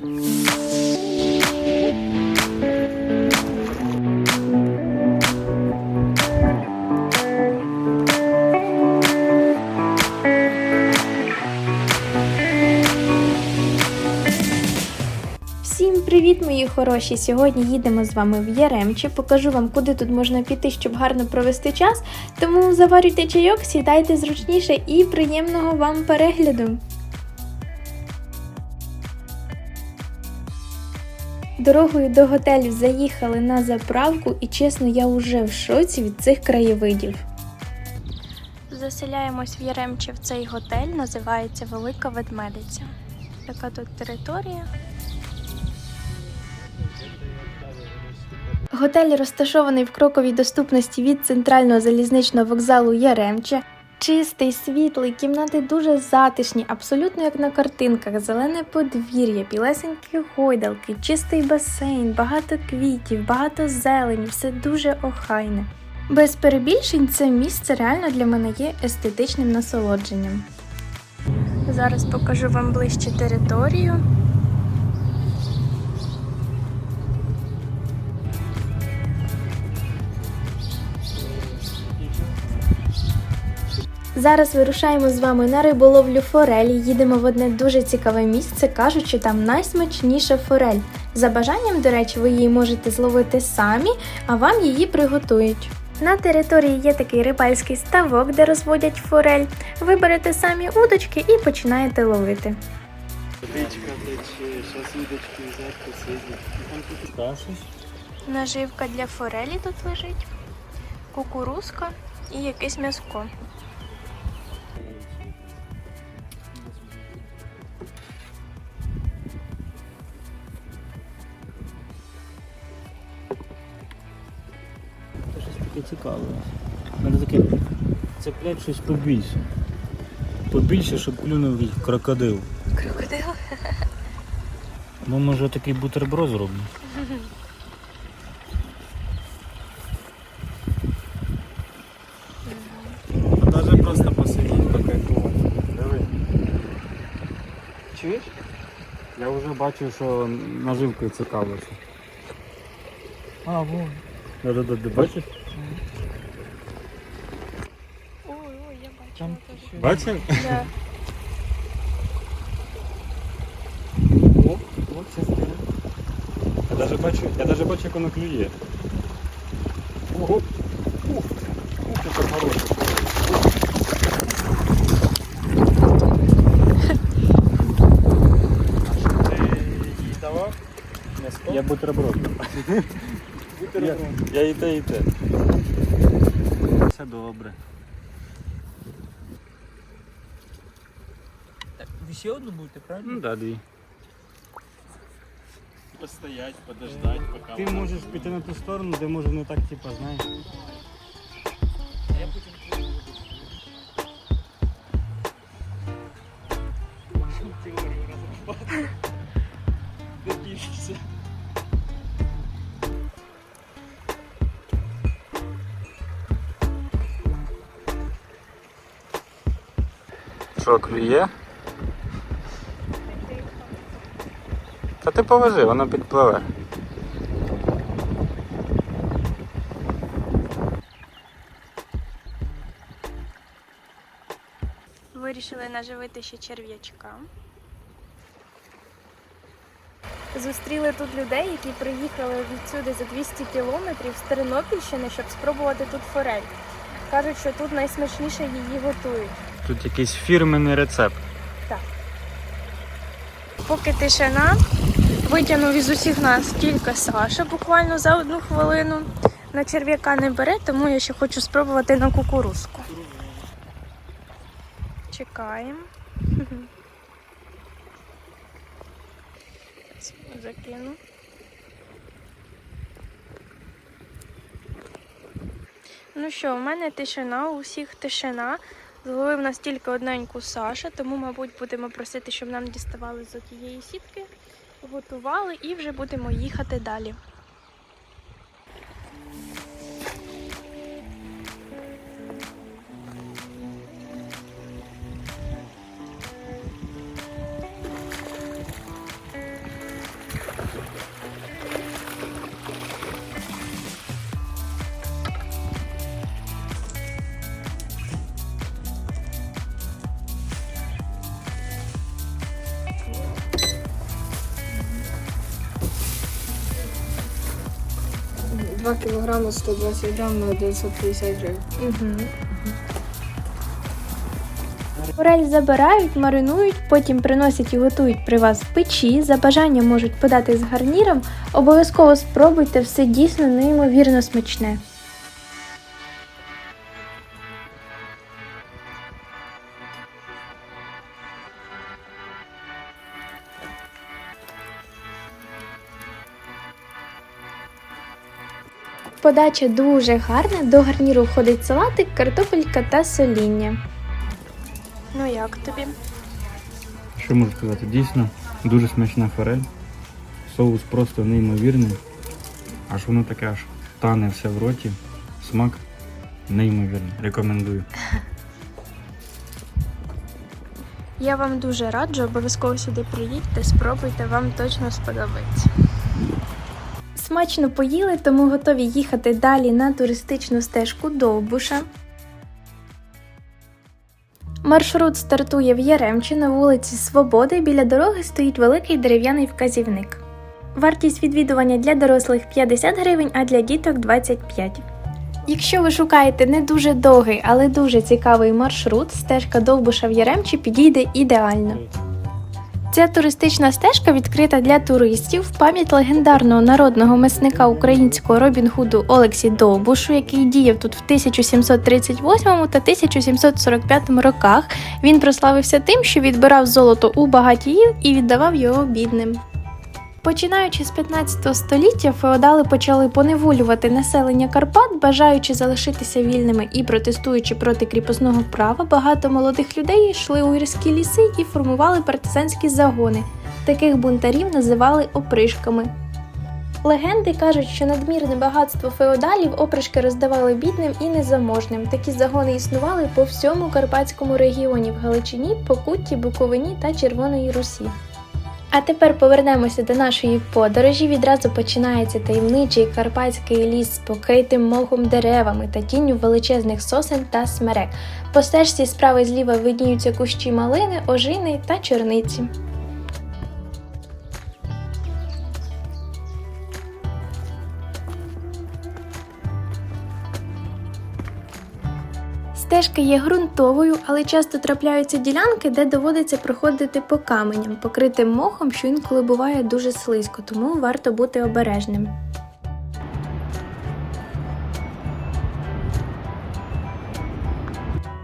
Всім привіт, мої хороші! Сьогодні їдемо з вами в Яремче. Покажу вам, куди тут можна піти, щоб гарно провести час. Тому заварюйте чайок, сідайте зручніше і приємного вам перегляду. Дорогою до готелю заїхали на заправку, і чесно, я вже в шоці від цих краєвидів. Заселяємось в Яремче в цей готель, називається Велика Ведмедиця. Така тут територія. Готель розташований в кроковій доступності від центрального залізничного вокзалу Яремче. Чистий, світлий, кімнати дуже затишні, абсолютно як на картинках, зелене подвір'я, білесенькі гойдалки, чистий басейн, багато квітів, багато зелені, все дуже охайне. Без перебільшень це місце реально для мене є естетичним насолодженням. Зараз покажу вам ближче територію. Зараз вирушаємо з вами на риболовлю форелі. Їдемо в одне дуже цікаве місце. Кажуть, що там найсмачніша форель. За бажанням, до речі, ви її можете зловити самі, а вам її приготують. На території є такий рибальський ставок, де розводять форель. Ви берете самі удочки і починаєте ловити. Тече, зараз удочки взяти. Наживка для форелі тут лежить, кукурузка і якесь м'яско. Це щось таке цікаве. Надо таке цеплять щось побільше. Побільше, щоб клюнув їх крокодил. Крокодил. Ну, може такий бутерброд зробимо. Даже просто посидіть, покайфувати. Диви. Чуєш? Я вже бачу, що наживкою цікавиться. А, вон. Да-да-да, ти бачиш? Ой, ой, я бачила Там теж. Бачив? Да. О, от частина. Я даже бачу, я даже бачу, як воно клює. Ого! Ух, ух, це хороше. Я бутерброд. Я, я і те, і те. Все добре. Так, ви ще одну будете, правильно? Ну да, дві. Постоять, подождать, пока Ти вона можеш буде. піти на ту сторону, де може не так, типа, знаєш. Що, клює? Та ти повези, воно підпливе. Вирішили наживити ще черв'ячка. Зустріли тут людей, які приїхали відсюди за 200 кілометрів з Тернопільщини, щоб спробувати тут форель. Кажуть, що тут найсмачніше її готують. Тут якийсь фірменний рецепт. Так. Поки тишина, витягнув із усіх нас тільки Саша буквально за одну хвилину. На черв'яка не бере, тому я ще хочу спробувати на кукурузку. Чекаємо. Закину. Ну що, у мене тишина, у всіх тишина. Зловив нас тільки одненьку Саша, тому, мабуть, будемо просити, щоб нам діставали з тієї сітки, готували і вже будемо їхати далі. 2 кг 120 грам на 950 гривень. Угу. Форель забирають, маринують, потім приносять і готують при вас в печі. За бажанням можуть подати з гарніром. Обов'язково спробуйте все дійсно неймовірно смачне. Подача дуже гарна. До гарніру входить салатик, картопелька та соління. Ну як тобі? Що можу сказати? Дійсно, дуже смачна форель. Соус просто неймовірний. Аж воно таке аж тане все в роті. Смак неймовірний. Рекомендую. Я вам дуже раджу, обов'язково сюди приїдьте, спробуйте, вам точно сподобається. Смачно поїли, тому готові їхати далі на туристичну стежку Довбуша. Маршрут стартує в Яремчі на вулиці Свободи. Біля дороги стоїть великий дерев'яний вказівник. Вартість відвідування для дорослих 50 гривень, а для діток 25. Якщо ви шукаєте не дуже довгий, але дуже цікавий маршрут, стежка Довбуша в Яремчі підійде ідеально. Ця туристична стежка відкрита для туристів в пам'ять легендарного народного месника українського Робін Худу Олексі Довбушу, який діяв тут в 1738 та 1745 роках. Він прославився тим, що відбирав золото у багатіїв і віддавав його бідним. Починаючи з 15 століття, феодали почали поневолювати населення Карпат, бажаючи залишитися вільними і протестуючи проти кріпосного права, багато молодих людей йшли у гірські ліси і формували партизанські загони. Таких бунтарів називали опришками. Легенди кажуть, що надмірне багатство феодалів опришки роздавали бідним і незаможним. Такі загони існували по всьому карпатському регіоні в Галичині, Покутті, Буковині та Червоної Русі. А тепер повернемося до нашої подорожі. Відразу починається таємничий карпатський ліс з покритим мохом деревами та тінню величезних сосен та смерек. По стежці справа і зліва видніються кущі малини, ожини та чорниці. Стежка є ґрунтовою, але часто трапляються ділянки, де доводиться проходити по каменям, покритим мохом, що інколи буває дуже слизько, тому варто бути обережним.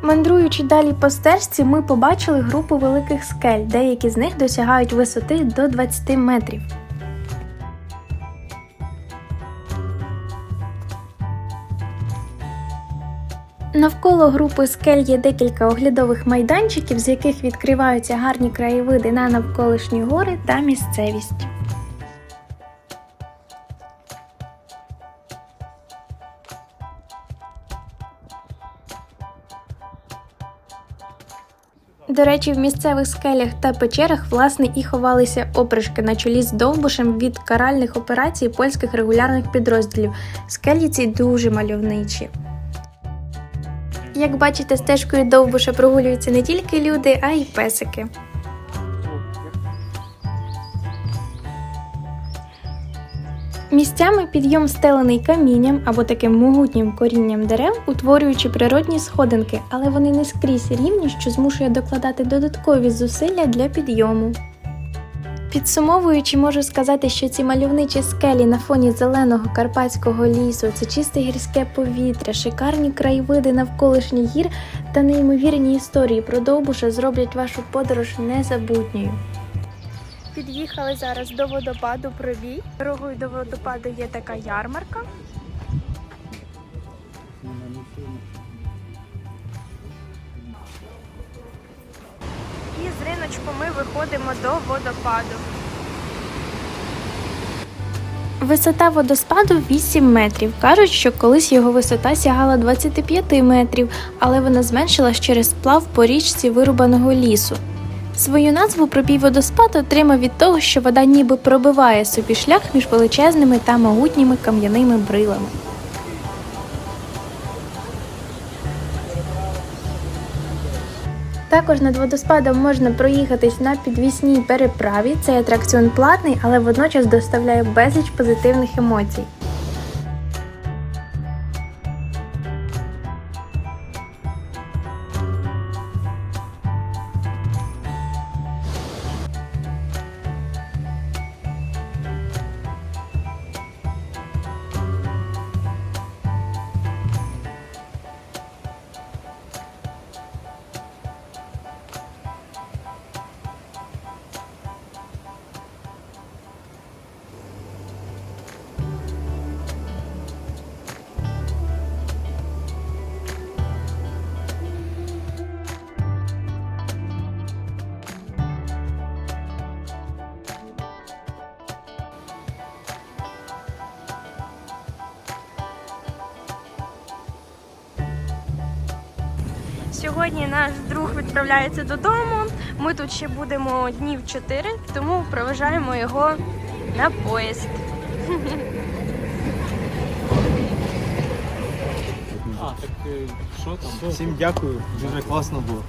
Мандруючи далі по стежці, ми побачили групу великих скель, деякі з них досягають висоти до 20 метрів. Навколо групи скель є декілька оглядових майданчиків, з яких відкриваються гарні краєвиди на навколишні гори та місцевість. До речі, в місцевих скелях та печерах власне і ховалися опришки на чолі з довбушем від каральних операцій польських регулярних підрозділів. Скелі ці дуже мальовничі. Як бачите, стежкою довбуша прогулюються не тільки люди, а й песики. Місцями підйом стелений камінням або таким могутнім корінням дерев, утворюючи природні сходинки, але вони не скрізь рівні, що змушує докладати додаткові зусилля для підйому. Підсумовуючи, можу сказати, що ці мальовничі скелі на фоні зеленого карпатського лісу, це чисте гірське повітря, шикарні краєвиди навколишніх гір та неймовірні історії про Довбуша зроблять вашу подорож незабутньою. Під'їхали зараз до водопаду Пробій. Дорогою до водопаду є така ярмарка. З риночку ми виходимо до водопаду. Висота водоспаду 8 метрів. Кажуть, що колись його висота сягала 25 метрів, але вона зменшилась через сплав по річці вирубаного лісу. Свою назву пробій водоспаду отримав від того, що вода ніби пробиває собі шлях між величезними та могутніми кам'яними брилами. Також над водоспадом можна проїхатись на підвісній переправі. Цей атракціон платний, але водночас доставляє безліч позитивних емоцій. Сьогодні наш друг відправляється додому. Ми тут ще будемо днів 4, тому проважаємо його на поїзд. А, так е, що там? Всім дякую, дуже класно було.